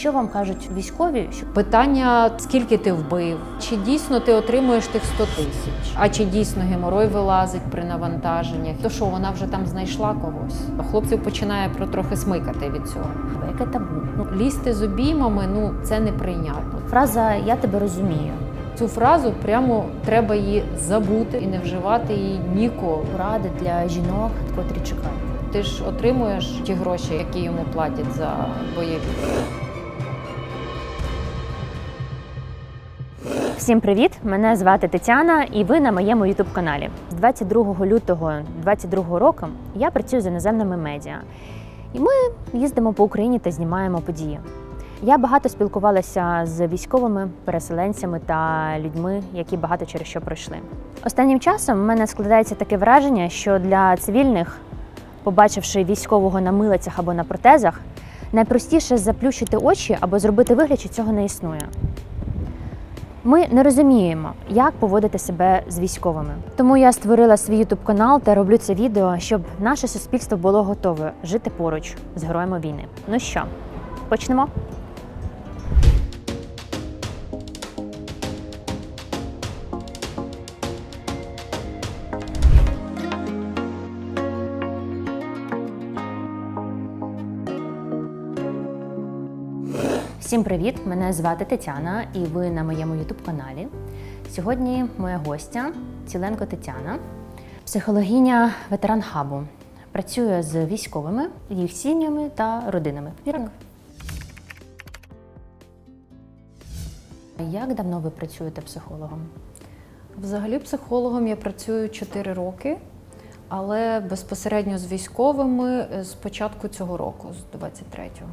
Що вам кажуть військові? Питання, скільки ти вбив, чи дійсно ти отримуєш тих 100 тисяч, а чи дійсно геморой вилазить при навантаженнях? То що вона вже там знайшла когось? Хлопців починає про трохи смикати від цього. яке табу? Ну, лізти з обіймами, ну це неприйнятно. фраза Я тебе розумію. Цю фразу прямо треба її забути і не вживати її ніколи. Поради для жінок, котрі чекають. Ти ж отримуєш ті гроші, які йому платять за бойові. Всім привіт! Мене звати Тетяна, і ви на моєму ютуб каналі. З 22 лютого 2022 року я працюю з іноземними медіа, і ми їздимо по Україні та знімаємо події. Я багато спілкувалася з військовими переселенцями та людьми, які багато через що пройшли. Останнім часом в мене складається таке враження, що для цивільних, побачивши військового на милицях або на протезах, найпростіше заплющити очі або зробити вигляд, що цього не існує. Ми не розуміємо, як поводити себе з військовими. Тому я створила свій youtube канал та роблю це відео, щоб наше суспільство було готове жити поруч з героями війни. Ну що, почнемо? Всім привіт! Мене звати Тетяна, і ви на моєму youtube каналі. Сьогодні моя гостя Ціленко Тетяна, психологиня ветеран хабу. Працює з військовими, їх сім'ями та родинами. Вірно? Як давно ви працюєте психологом? Взагалі, психологом я працюю 4 роки, але безпосередньо з військовими з початку цього року, з 23-го.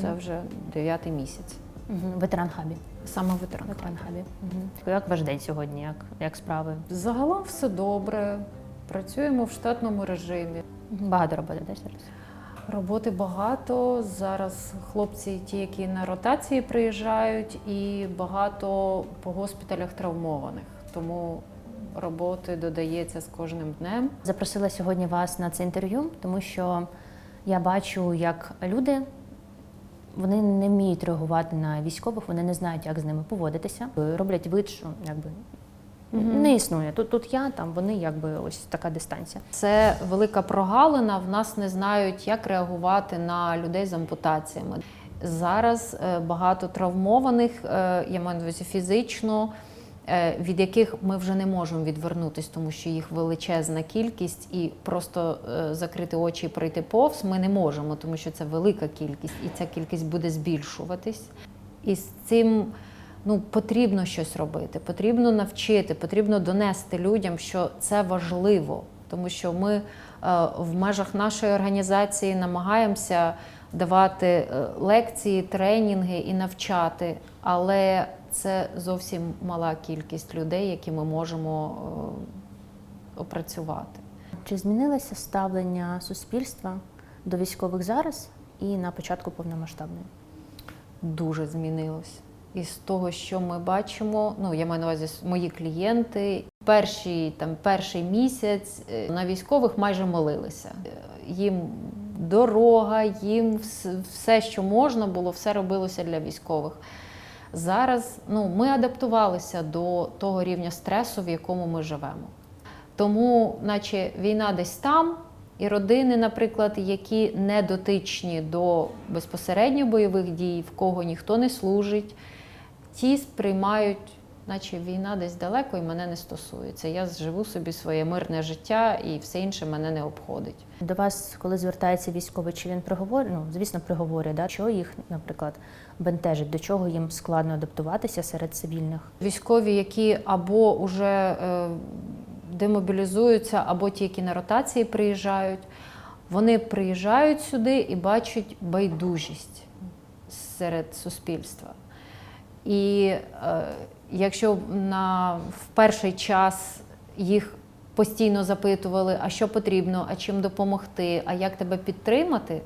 Це вже дев'ятий місяць. Угу. Ветеран хабі. Саме ветеран. Ветеран хабі. Угу. Як ваш день сьогодні? Як, як справи? Загалом все добре. Працюємо в штатному режимі. Багато роботи десь зараз. Роботи багато. Зараз хлопці, ті, які на ротації приїжджають, і багато по госпіталях травмованих. Тому роботи додається з кожним днем. Запросила сьогодні вас на це інтерв'ю, тому що я бачу, як люди вони не вміють реагувати на військових, вони не знають, як з ними поводитися. Роблять вид, що якби не існує. Тут, тут я, там вони, якби ось така дистанція. Це велика прогалина. В нас не знають, як реагувати на людей з ампутаціями. Зараз е, багато травмованих, е, я маю на увазі фізично, е, від яких ми вже не можемо відвернутися, тому що їх величезна кількість, і просто е, закрити очі і пройти повз ми не можемо, тому що це велика кількість, і ця кількість буде збільшуватись. І з цим ну, потрібно щось робити, потрібно навчити, потрібно донести людям, що це важливо, тому що ми е, в межах нашої організації намагаємося давати е, лекції, тренінги і навчати, але це зовсім мала кількість людей, які ми можемо е, опрацювати. Чи змінилося ставлення суспільства до військових зараз і на початку повномасштабної? дуже змінилось. І з того, що ми бачимо, ну я маю на увазі мої клієнти, перший там перший місяць е, на військових майже молилися. Е, Їм дорога, їм все, що можна було, все робилося для військових. Зараз ну, ми адаптувалися до того рівня стресу, в якому ми живемо. Тому, наче війна десь там, і родини, наприклад, які не дотичні до безпосередньо бойових дій, в кого ніхто не служить, ті сприймають, наче війна десь далеко і мене не стосується. Я живу собі своє мирне життя і все інше мене не обходить. До вас, коли звертається військовий, чи він приговорює? Ну, звісно, приговорює, да? що їх, наприклад, бентежить, до чого їм складно адаптуватися серед цивільних? Військові, які або вже е, демобілізуються, або ті, які на ротації приїжджають, вони приїжджають сюди і бачать байдужість серед суспільства. І е, якщо на, в перший час їх постійно запитували, а що потрібно, а чим допомогти, а як тебе підтримати,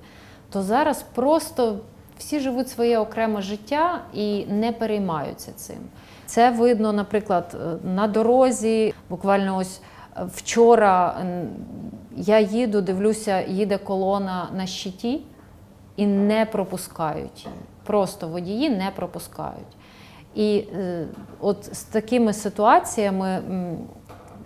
то зараз просто всі живуть своє окреме життя і не переймаються цим. Це видно, наприклад, е, на дорозі. Буквально ось е, вчора я їду, дивлюся, їде колона на щиті і не пропускають її. Просто водії не пропускають. І е, от з такими ситуаціями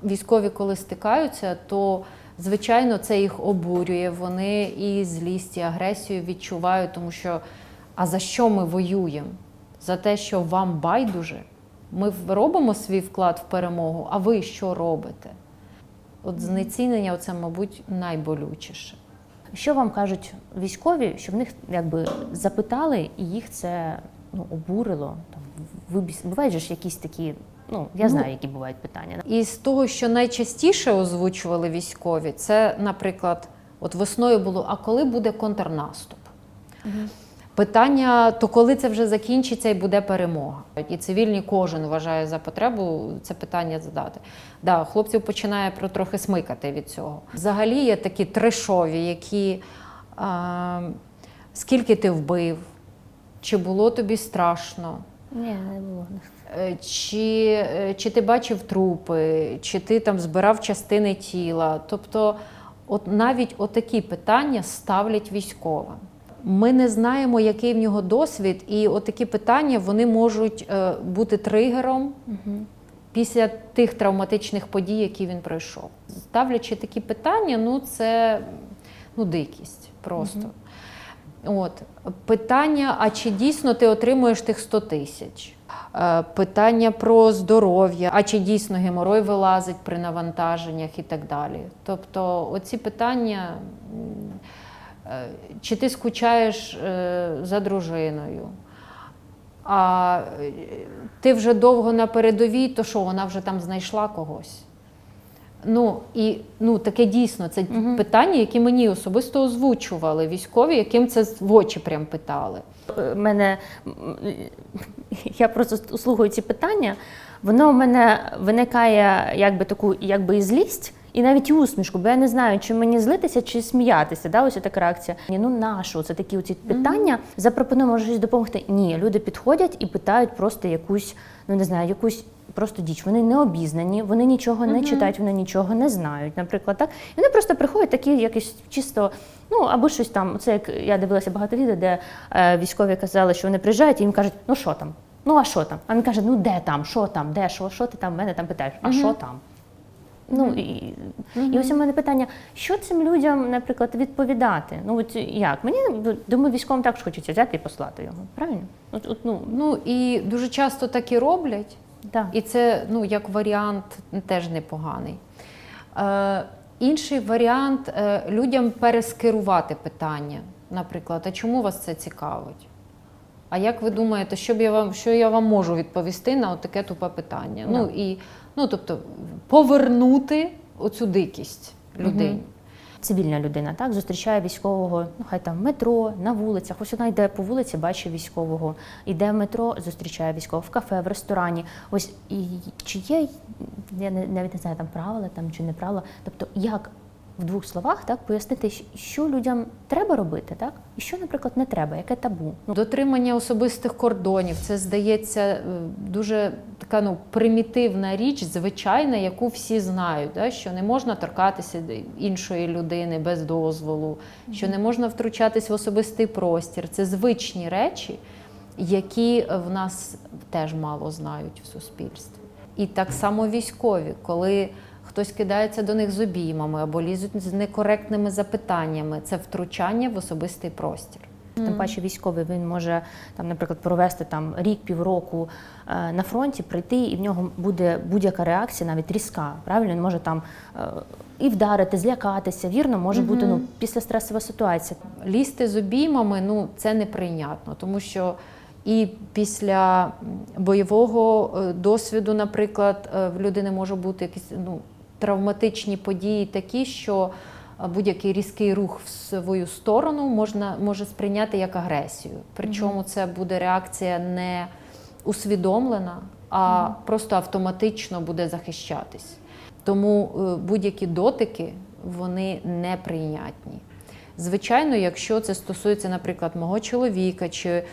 військові, коли стикаються, то звичайно це їх обурює. Вони і злість, і агресію відчувають, тому що а за що ми воюємо? За те, що вам байдуже? Ми робимо свій вклад в перемогу, а ви що робите? От знецінення, це, мабуть, найболючіше. Що вам кажуть військові, що в них якби запитали, і їх це ну, обурило? Там. Бувають же ж якісь такі, ну я Ну, знаю, які бувають питання. І з того, що найчастіше озвучували військові, це, наприклад, от весною було: а коли буде контрнаступ? Питання: то коли це вже закінчиться і буде перемога? І цивільні кожен вважає за потребу це питання задати. Да, хлопців починає про трохи смикати від цього. Взагалі є такі трешові, які а, скільки ти вбив, чи було тобі страшно? Ні, не було. Е, Чи, е, чи ти бачив трупи, чи ти там збирав частини тіла? Тобто, от навіть отакі питання ставлять військовим. Ми не знаємо, який в нього досвід, і отакі питання вони можуть е, бути тригером після тих травматичних подій, які він пройшов. Ставлячи такі питання, ну це ну, дикість просто. От питання: а чи дійсно ти отримуєш тих 100 тисяч? Е, Питання про здоров'я, а чи дійсно геморой вилазить при навантаженнях і так далі. Тобто, оці питання, е, чи ти скучаєш е, за дружиною? А ти вже довго на передовій, то що вона вже там знайшла когось? Ну і ну таке дійсно це питання, які мені особисто озвучували військові, яким це в очі прям питали. Мене я просто слухаю ці питання. Воно в мене виникає якби таку, якби і злість. І навіть і усмішку, бо я не знаю, чи мені злитися, чи сміятися. Да, ось така реакція. Ні, ну нащо? Це такі оці питання. Запропонуємо може щось допомогти. Ні, люди підходять і питають просто якусь, ну не знаю, якусь просто діч. Вони не обізнані, вони нічого не читають, вони нічого не знають. Наприклад, так і вони просто приходять такі, якісь чисто, ну або щось там. Це як я дивилася багато відео, де е, військові казали, що вони приїжджають і їм кажуть, ну що там? Ну а що там? А він каже: ну де там, що там, де, що, що ти там? Мене там питаєш, а що там? Ну і, і ось у мене питання: що цим людям, наприклад, відповідати? Ну от як? Мені думаю, військовим також хочеться взяти і послати його. Правильно? От, от, ну, Ну і дуже часто так і роблять, да. і це ну як варіант теж непоганий. Е, інший варіант е, людям перескерувати питання. Наприклад, а чому вас це цікавить? А як ви думаєте, що б я вам, що я вам можу відповісти на таке тупе питання? Да. Ну і ну, тобто повернути оцю дикість людині. Цивільна людина так зустрічає військового, ну хай там в метро, на вулицях. Ось вона йде по вулиці, бачить військового, йде в метро, зустрічає військового в кафе, в ресторані. Ось і чи є я не- навіть не знаю там правила там чи не правила. Тобто, як в двох словах так пояснити, що людям треба робити, так і що, наприклад, не треба, яке табу. Ну Дотримання особистих кордонів це здається е, дуже така ну примітивна річ, звичайна, яку всі знають, да? що не можна торкатися іншої людини без дозволу, що не можна втручатись в особистий простір. Це звичні речі, які в нас теж мало знають в суспільстві. І так само військові, коли хтось кидається до них з обіймами або лізуть з некоректними запитаннями, це втручання в особистий простір. Тим паче військовий він може там, наприклад, провести там рік, півроку е, на фронті, прийти, і в нього буде будь-яка реакція, навіть різка. Правильно, він може там е, і вдарити, злякатися. Вірно, може бути ну післястресова ситуація. Лізти з обіймами ну це неприйнятно, тому що і після бойового е, досвіду, наприклад, е, в людини може бути якісь ну, травматичні події, такі, що е, будь-який різкий рух в свою сторону можна може сприйняти як агресію. Причому це буде реакція не усвідомлена, а просто автоматично буде захищатись. Тому е, будь-які дотики вони неприйнятні. Звичайно, якщо це стосується, наприклад, мого чоловіка чи е,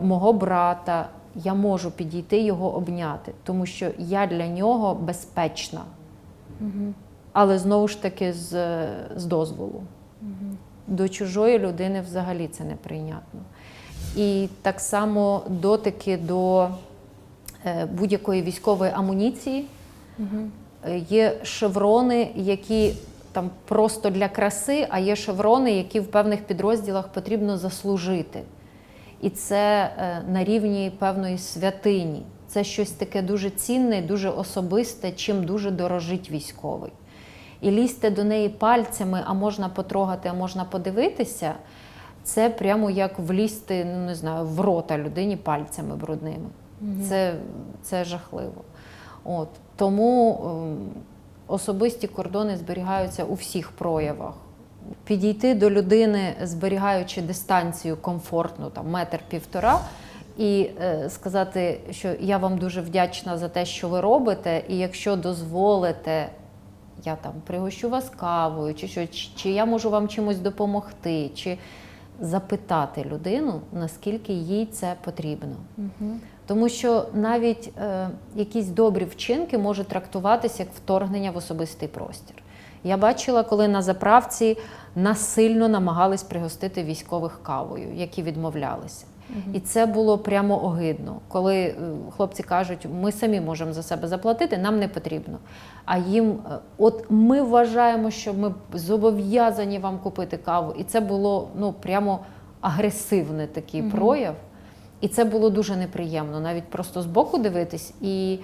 мого брата, я можу підійти його обняти, тому що я для нього безпечна. Але знову ж таки з, з дозволу. До чужої людини взагалі це неприйнятно. і так само дотики до е, будь-якої військової амуніції. Е, Є шеврони, які там просто для краси, а є шеврони, які в певних підрозділах потрібно заслужити. І це е, на рівні певної святині. Це щось таке дуже цінне, дуже особисте, чим дуже дорожить військовий. І лізти до неї пальцями, а можна потрогати, а можна подивитися. Це прямо як влізти, ну не знаю, в рота людині пальцями брудними. Це, це жахливо. От. Тому ем, особисті кордони зберігаються у всіх проявах. Підійти до людини, зберігаючи дистанцію комфортну, там метр-півтора, і е, сказати, що я вам дуже вдячна за те, що ви робите, і якщо дозволите, я там пригощу вас кавою, чи що, чи, чи я можу вам чимось допомогти, чи запитати людину, наскільки їй це потрібно. Тому що навіть е, якісь добрі вчинки можуть трактуватися як вторгнення в особистий простір. Я бачила, коли на заправці насильно намагались пригостити військових кавою, які відмовлялися. І це було прямо огидно, коли е, хлопці кажуть, ми самі можемо за себе заплатити, нам не потрібно. А їм, е, от ми вважаємо, що ми зобов'язані вам купити каву. І це було ну прямо агресивний такий прояв. І це було дуже неприємно, навіть просто збоку дивитись. І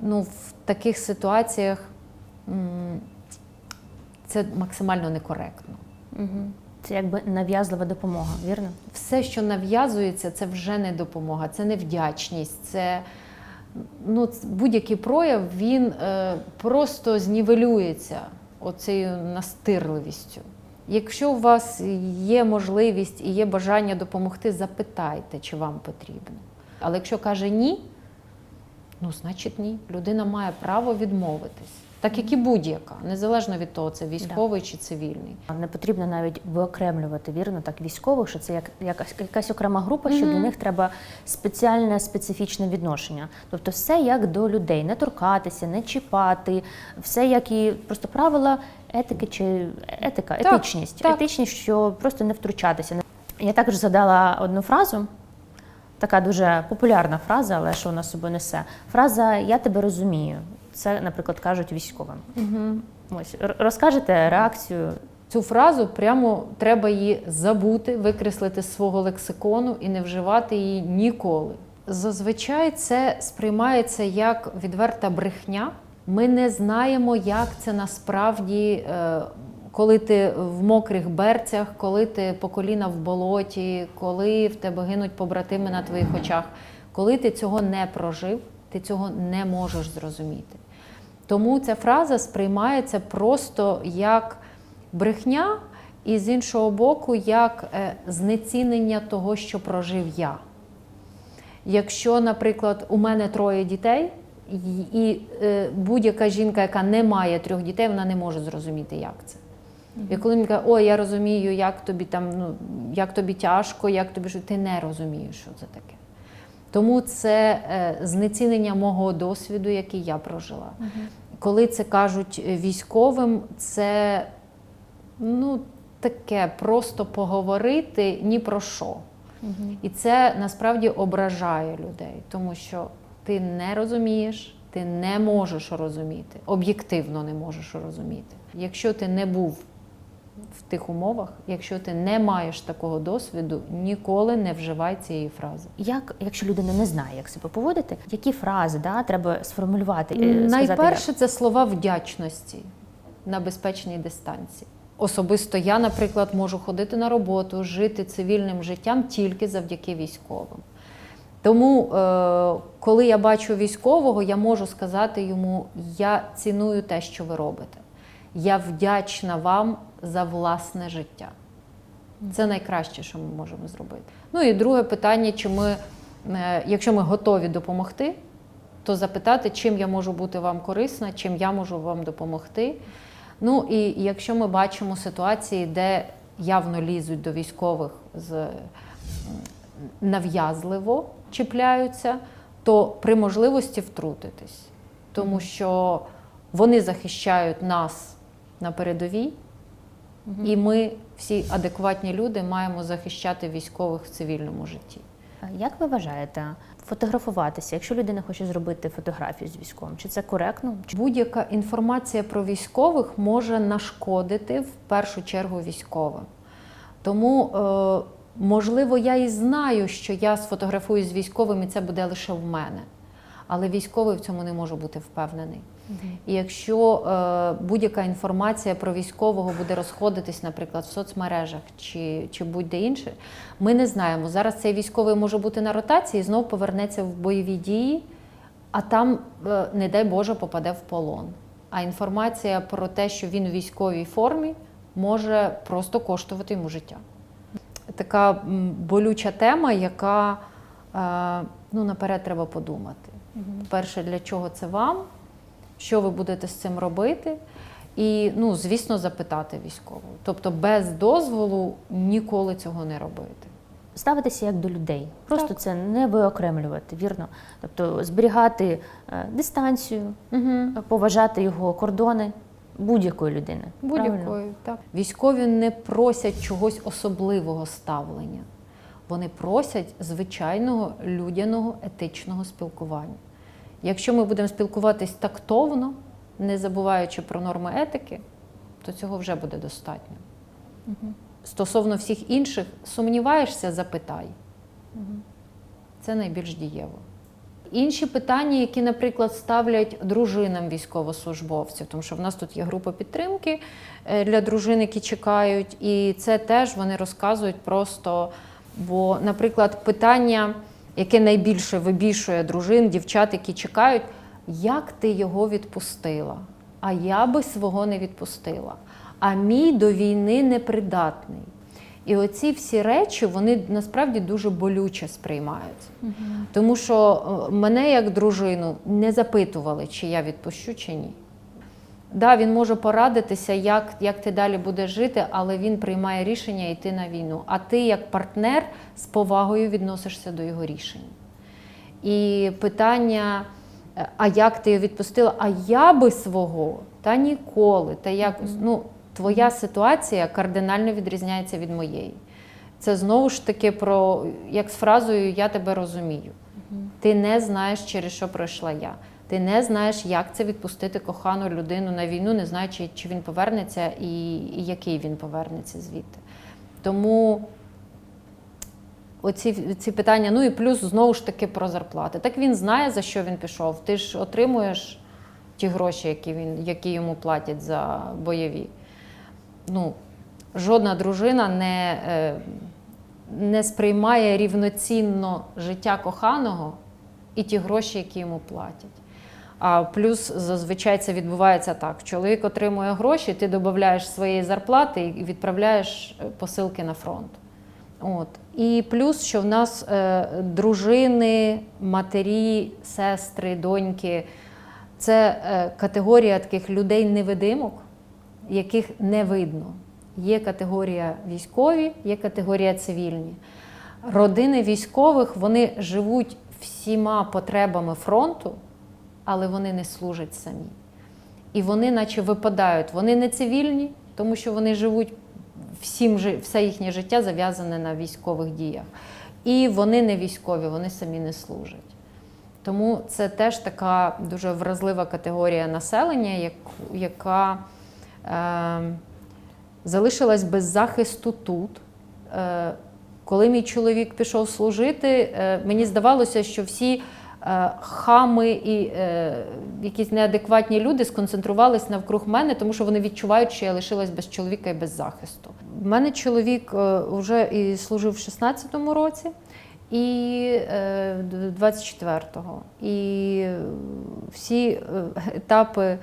ну, в таких ситуаціях це максимально некоректно. Це якби нав'язлива допомога, вірно? Все, що нав'язується, це вже не допомога, це не вдячність, це ну, будь-який прояв він е, просто знівелюється оцею настирливістю. Якщо у вас є можливість і є бажання допомогти, запитайте, чи вам потрібно. Але якщо каже ні, ну значить ні. Людина має право відмовитись, так як і будь-яка, незалежно від того, це військовий чи цивільний. Не потрібно навіть виокремлювати вірно так військових, що це як якась якась окрема група, що до них треба спеціальне специфічне відношення. Тобто, все як до людей, не торкатися, не чіпати, все як і просто правила етики чи етика, Так, етичність, так. етичність, що просто не втручатися. Я також згадала одну фразу. Така дуже популярна фраза, але що вона собою несе. Фраза Я тебе розумію. Це, наприклад, кажуть військовим. Ось розкажете реакцію Цю фразу прямо треба її забути, викреслити з свого лексикону і не вживати її ніколи. Зазвичай це сприймається як відверта брехня. Ми не знаємо, як це насправді, е, коли ти в мокрих берцях, коли ти по коліна в болоті, коли в тебе гинуть побратими на твоїх очах. Коли ти цього не прожив, ти цього не можеш зрозуміти. Тому ця фраза сприймається просто як брехня, і з іншого боку, як е, знецінення того, що прожив я. Якщо, наприклад, у мене троє дітей, і, е, будь-яка жінка, яка не має трьох дітей, вона не може зрозуміти, як це. І коли мені кажуть, ой, я розумію, як тобі там, ну, як тобі тяжко, як тобі що ти не розумієш, що це таке. Тому це е, знецінення мого досвіду, який я прожила. Коли це кажуть е, військовим, це ну, таке просто поговорити ні про що. І це насправді ображає людей, тому що ти не розумієш, ти не можеш розуміти, об'єктивно не можеш розуміти. Якщо ти не був в тих умовах, якщо ти не маєш такого досвіду, ніколи не вживай цієї фрази. Як, якщо людина не знає, як себе поводити, які фрази да, треба сформулювати? е, сказати Найперше це слова вдячності на безпечній дистанції. Особисто я, наприклад, можу ходити на роботу, жити цивільним життям тільки завдяки військовим. Тому, е, коли я бачу військового, я можу сказати йому: я ціную те, що ви робите. Я вдячна вам за власне життя. Це найкраще, що ми можемо зробити. Ну і друге питання: чи ми, е, якщо ми готові допомогти, то запитати, чим я можу бути вам корисна, чим я можу вам допомогти. Ну і якщо ми бачимо ситуації, де явно лізуть до військових з нав'язливо чіпляються, то при можливості втрутитись, тому що вони захищають нас на передовій, І ми, всі адекватні люди, маємо захищати військових в цивільному житті. Як ви вважаєте, фотографуватися, якщо людина хоче зробити фотографію з військовим, чи це коректно? Будь-яка інформація про військових може нашкодити в першу чергу військовим. Тому, е, можливо, я і знаю, що я сфотографую з військовим, і це буде лише в мене. Але військовий в цьому не може бути впевнений. І якщо е, будь-яка інформація про військового буде розходитись, наприклад, в соцмережах чи, чи будь-де інше, ми не знаємо. Зараз цей військовий може бути на ротації і знов повернеться в бойові дії, а там, е, не дай Боже, попаде в полон. А інформація про те, що він у військовій формі, може просто коштувати йому життя. Така болюча тема, яка е, ну, наперед треба подумати. Перше, для чого це вам, що ви будете з цим робити, і, ну, звісно, запитати військового. Тобто без дозволу ніколи цього не робити. Ставитися як до людей, просто Так. це не виокремлювати, вірно. Тобто зберігати е, дистанцію, Угу. поважати його кордони будь-якої людини. Будь-якою, так. Військові не просять чогось особливого ставлення. Вони просять звичайного людяного етичного спілкування. Якщо ми будемо спілкуватись тактовно, не забуваючи про норми етики, то цього вже буде достатньо. Стосовно всіх інших, сумніваєшся, запитай. Це найбільш дієво. Інші питання, які, наприклад, ставлять дружинам військовослужбовців, тому що в нас тут є група підтримки е, для дружин, які чекають, і це теж вони розказують просто. Бо, наприклад, питання, яке найбільше вибішує дружин, дівчат, які чекають, як ти його відпустила? А я би свого не відпустила. А мій до війни непридатний. І оці всі речі вони насправді дуже болюче сприймаються. Тому що е, мене як дружину не запитували, чи я відпущу, чи ні. Да, він може порадитися, як, як ти далі будеш жити, але він приймає рішення йти на війну. А ти, як партнер, з повагою відносишся до його рішень. І питання, е, а як ти його відпустила? А я би свого та ніколи. Та якось. Ну, твоя ситуація кардинально відрізняється від моєї. Це знову ж таки про як з фразою Я тебе розумію. Ти не знаєш, через що пройшла я. Ти не знаєш, як це відпустити кохану людину на війну, не знаючи, чи він повернеться і, і який він повернеться звідти. Тому оці ці питання, ну і плюс знову ж таки про зарплати. Так він знає, за що він пішов. Ти ж отримуєш ті гроші, які, він, які йому платять за бойові. Ну, жодна дружина не, е, не сприймає рівноцінно життя коханого і ті гроші, які йому платять. А плюс зазвичай це відбувається так: чоловік отримує гроші, ти додаєш своєї зарплати і відправляєш е, посилки на фронт. От. І плюс, що в нас е, дружини, матері, сестри, доньки це е, категорія таких людей-невидимок, яких не видно. Є категорія військові, є категорія цивільні. Родини військових вони живуть всіма потребами фронту, але вони не служать самі. І вони, наче випадають, вони не цивільні, тому що вони живуть всім все їхнє життя зав'язане на військових діях. І вони не військові, вони самі не служать. Тому це теж така дуже вразлива категорія населення, як- яка е, залишилась без захисту тут. Е, коли мій чоловік пішов служити, е, мені здавалося, що всі хами і е, якісь неадекватні люди сконцентрувались навкруг мене, тому що вони відчувають, що я лишилась без чоловіка і без захисту. У мене чоловік е, вже і служив в 16-му році. І е, 24-го. І е, всі е, етапи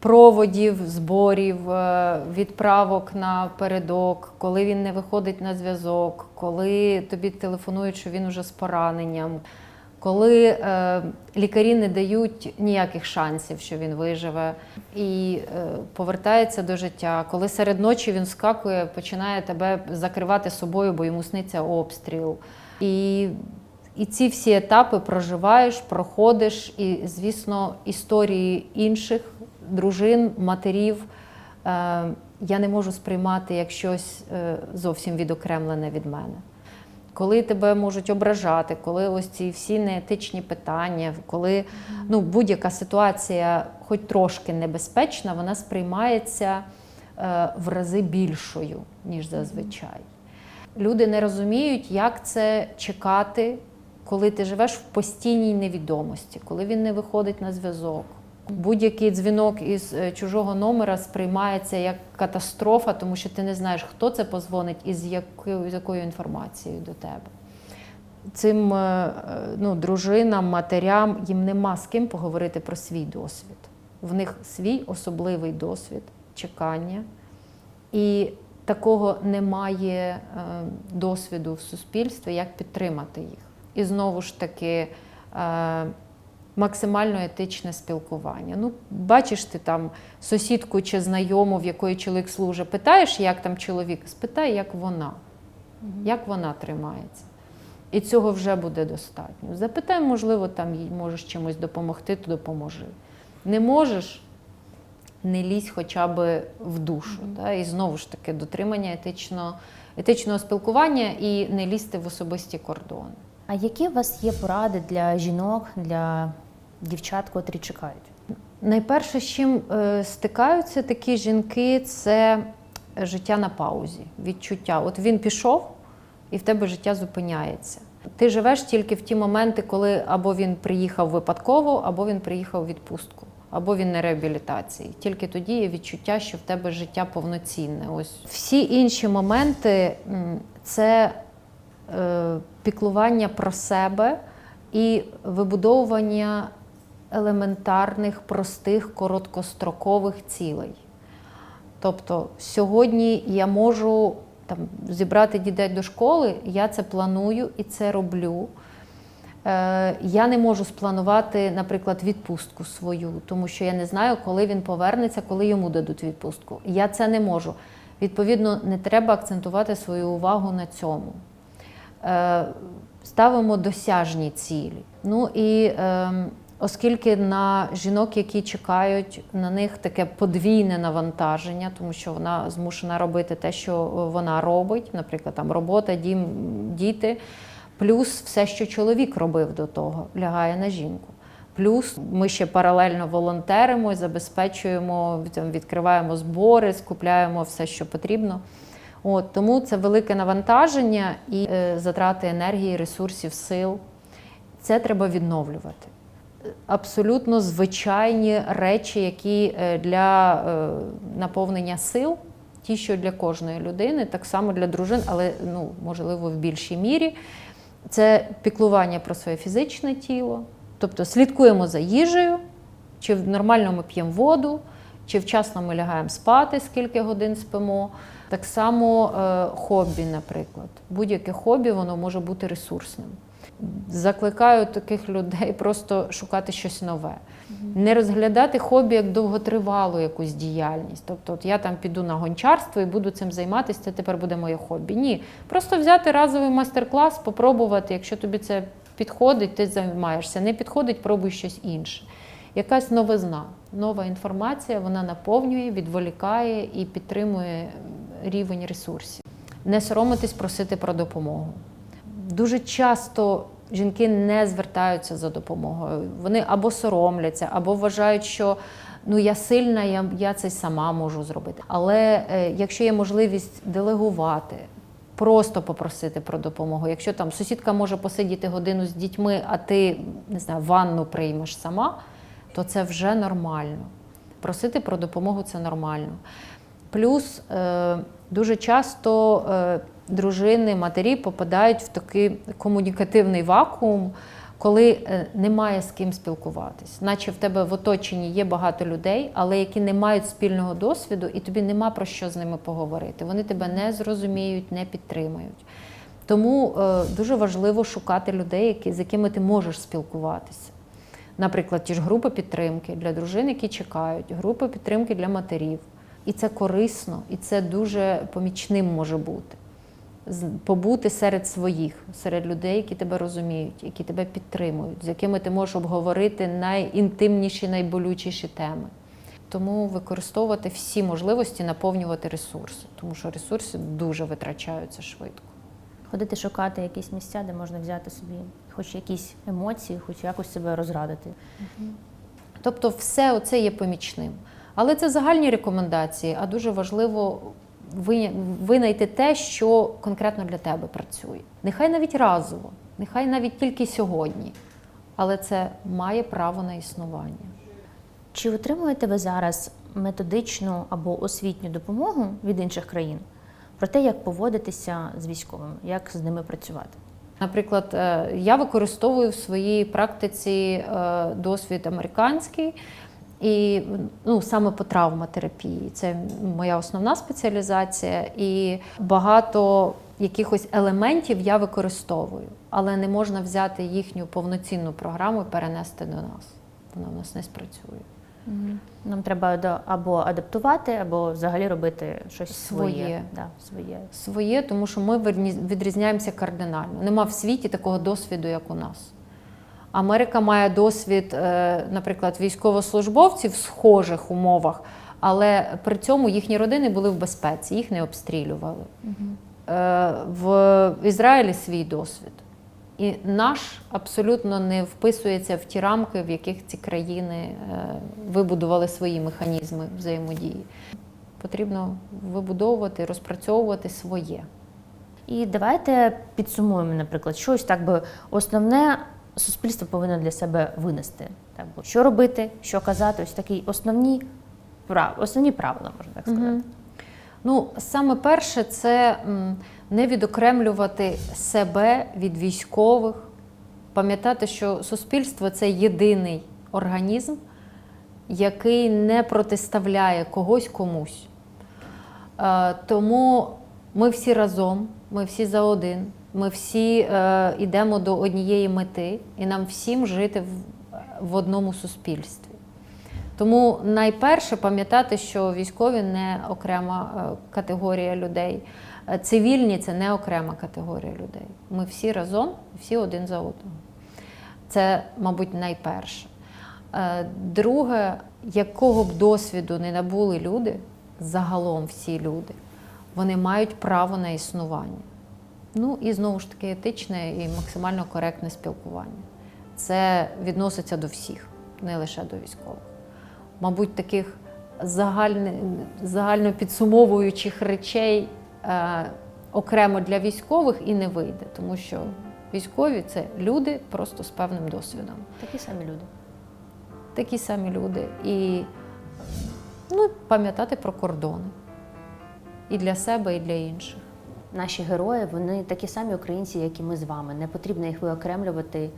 проводів, зборів, е, відправок на передок, коли він не виходить на зв'язок, коли тобі телефонують, що він уже з пораненням, коли е, лікарі не дають ніяких шансів, що він виживе і е, повертається до життя, коли серед ночі він скакує, починає тебе закривати собою, бо йому сниться обстріл. І і ці всі етапи проживаєш, проходиш, і, звісно, історії інших дружин, матерів, е, я не можу сприймати як щось е, зовсім відокремлене від мене. Коли тебе можуть ображати, коли ось ці всі неетичні питання, коли ну, будь-яка ситуація, хоч трошки небезпечна, вона сприймається е, в рази більшою, ніж зазвичай. Люди не розуміють, як це чекати, коли ти живеш в постійній невідомості, коли він не виходить на зв'язок. Будь-який дзвінок із е, чужого номера сприймається як катастрофа, тому що ти не знаєш, хто це позвонить і з якою, з якою інформацією до тебе. Цим е, е, ну, дружинам, матерям їм нема з ким поговорити про свій досвід. В них свій особливий досвід чекання, і такого немає досвіду в суспільстві, як підтримати їх. І знову ж таки. Максимально етичне спілкування. Ну, бачиш ти там сусідку чи знайому, в якої чоловік служить, питаєш, як там чоловік, спитай, як вона, як вона тримається. І цього вже буде достатньо. Запитай, можливо, там їй можеш чимось допомогти, то допоможи. Не можеш, не лізь хоча б в душу. Да? І знову ж таки, дотримання етичного, етичного спілкування і не лізти в особисті кордони. А які у вас є поради для жінок, для дівчат, котрі чекають? Найперше, з чим е, стикаються такі жінки, це життя на паузі, відчуття. От він пішов, і в тебе життя зупиняється. Ти живеш тільки в ті моменти, коли або він приїхав випадково, або він приїхав у відпустку, або він на реабілітації. Тільки тоді є відчуття, що в тебе життя повноцінне. Ось всі інші моменти це е, піклування про себе і вибудовування елементарних, простих, короткострокових цілей. Тобто сьогодні я можу там, зібрати дітей до школи, я це планую і це роблю. Е, я не можу спланувати, наприклад, відпустку свою, тому що я не знаю, коли він повернеться, коли йому дадуть відпустку. Я це не можу. Відповідно, не треба акцентувати свою увагу на цьому. Е, ставимо досяжні цілі. Ну і е, оскільки на жінок, які чекають, на них таке подвійне навантаження, тому що вона змушена робити те, що вона робить, наприклад, там робота, дім, діти, плюс все, що чоловік робив до того, лягає на жінку. Плюс ми ще паралельно волонтеримо забезпечуємо, відкриваємо збори, скупляємо все, що потрібно. От, тому це велике навантаження і е, затрати енергії, ресурсів, сил. Це треба відновлювати. Абсолютно звичайні речі, які е, для е, наповнення сил, ті, що для кожної людини, так само для дружин, але ну, можливо в більшій мірі. Це піклування про своє фізичне тіло, тобто слідкуємо за їжею, чи нормально ми п'ємо воду, чи вчасно ми лягаємо спати, скільки годин спимо. Так само е, хобі, наприклад. Будь-яке хобі воно може бути ресурсним. Закликаю таких людей просто шукати щось нове. Не розглядати хобі як довготривалу якусь діяльність. Тобто, от я там піду на гончарство і буду цим займатися, це тепер буде моє хобі. Ні. Просто взяти разовий майстер-клас, попробувати, якщо тобі це підходить, ти займаєшся. Не підходить, пробуй щось інше. Якась новизна, нова інформація, вона наповнює, відволікає і підтримує рівень ресурсів. Не соромитись просити про допомогу. Дуже часто жінки не звертаються за допомогою. Вони або соромляться, або вважають, що ну я сильна, я, я це сама можу зробити. Але е, якщо є можливість делегувати, просто попросити про допомогу. Якщо там сусідка може посидіти годину з дітьми, а ти не знаю, ванну приймеш сама, то це вже нормально. Просити про допомогу це нормально. Плюс е, дуже часто е, дружини, матері попадають в такий комунікативний вакуум, коли е, немає з ким спілкуватись. Наче в тебе в оточенні є багато людей, але які не мають спільного досвіду, і тобі нема про що з ними поговорити. Вони тебе не зрозуміють, не підтримають. Тому е, дуже важливо шукати людей, які, з якими ти можеш спілкуватися. Наприклад, ті ж групи підтримки для дружин, які чекають, групи підтримки для матерів. І це корисно, і це дуже помічним може бути. Побути серед своїх, серед людей, які тебе розуміють, які тебе підтримують, з якими ти можеш обговорити найінтимніші, найболючіші теми. Тому використовувати всі можливості наповнювати ресурси, тому що ресурси дуже витрачаються швидко. Ходити шукати якісь місця, де можна взяти собі хоч якісь емоції, хоч якось себе розрадити. Тобто, все оце є помічним. Але це загальні рекомендації, а дуже важливо винайти те, що конкретно для тебе працює. Нехай навіть разово, нехай навіть тільки сьогодні, але це має право на існування. Чи отримуєте ви зараз методичну або освітню допомогу від інших країн про те, як поводитися з військовими, як з ними працювати? Наприклад, е, я використовую в своїй практиці е, досвід американський. І ну, саме по травматерапії. Це моя основна спеціалізація, і багато якихось елементів я використовую, але не можна взяти їхню повноцінну програму і перенести до нас. Вона в нас не спрацює. Нам треба або адаптувати, або взагалі робити щось своє. Своє. Да, своє. Своє, тому що ми відрізняємося кардинально. Нема в світі такого досвіду, як у нас. Америка має досвід, е, наприклад, військовослужбовців в схожих умовах, але при цьому їхні родини були в безпеці, їх не обстрілювали. Е, В Ізраїлі свій досвід. І наш абсолютно не вписується в ті рамки, в яких ці країни е, вибудували свої механізми взаємодії. Потрібно вибудовувати, розпрацьовувати своє. І давайте підсумуємо, наприклад, щось так би основне суспільство повинно для себе винести. Так, бо що робити, що казати, ось такі основні, прав... основні правила, можна так сказати. Ну, саме перше, це не відокремлювати себе від військових, пам'ятати, що суспільство це єдиний організм, який не протиставляє когось комусь. Е, Тому ми всі разом, ми всі за один, ми всі е, йдемо до однієї мети, і нам всім жити в, в одному суспільстві. Тому найперше пам'ятати, що військові не окрема е, категорія людей, Е, цивільні це не окрема категорія людей. Ми всі разом, всі один за одного. Це, мабуть, найперше. Е, Друге, якого б досвіду не набули люди, загалом всі люди, вони мають право на існування. Ну і знову ж таки етичне і максимально коректне спілкування. Це відноситься до всіх, не лише до військових. Мабуть, таких загальне, загально підсумовуючих речей е, окремо для військових і не вийде, тому що військові це люди просто з певним досвідом. Такі самі люди. Такі самі люди. І ну, пам'ятати про кордони і для себе, і для інших. Наші герої вони такі самі українці, як і ми з вами. Не потрібно їх виокремлювати,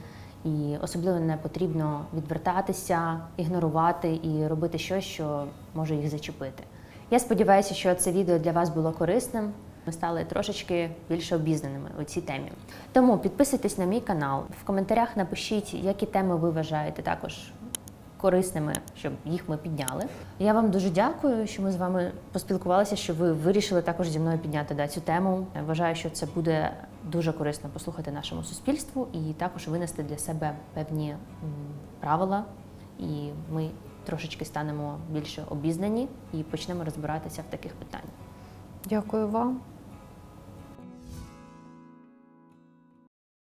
і особливо не потрібно відвертатися, ігнорувати і робити щось, що може їх зачепити. Я сподіваюся, що це відео для вас було корисним. Ми стали трошечки більше обізнаними у цій темі. Тому підписуйтесь на мій канал. В коментарях напишіть, які теми ви вважаєте також корисними, щоб їх ми підняли. Я вам дуже дякую, що ми з вами поспілкувалися, що ви вирішили також зі мною підняти да, цю тему. Я Вважаю, що це буде дуже корисно послухати нашому суспільству і також винести для себе певні правила, і ми трошечки станемо більше обізнані і почнемо розбиратися в таких питаннях. Дякую вам.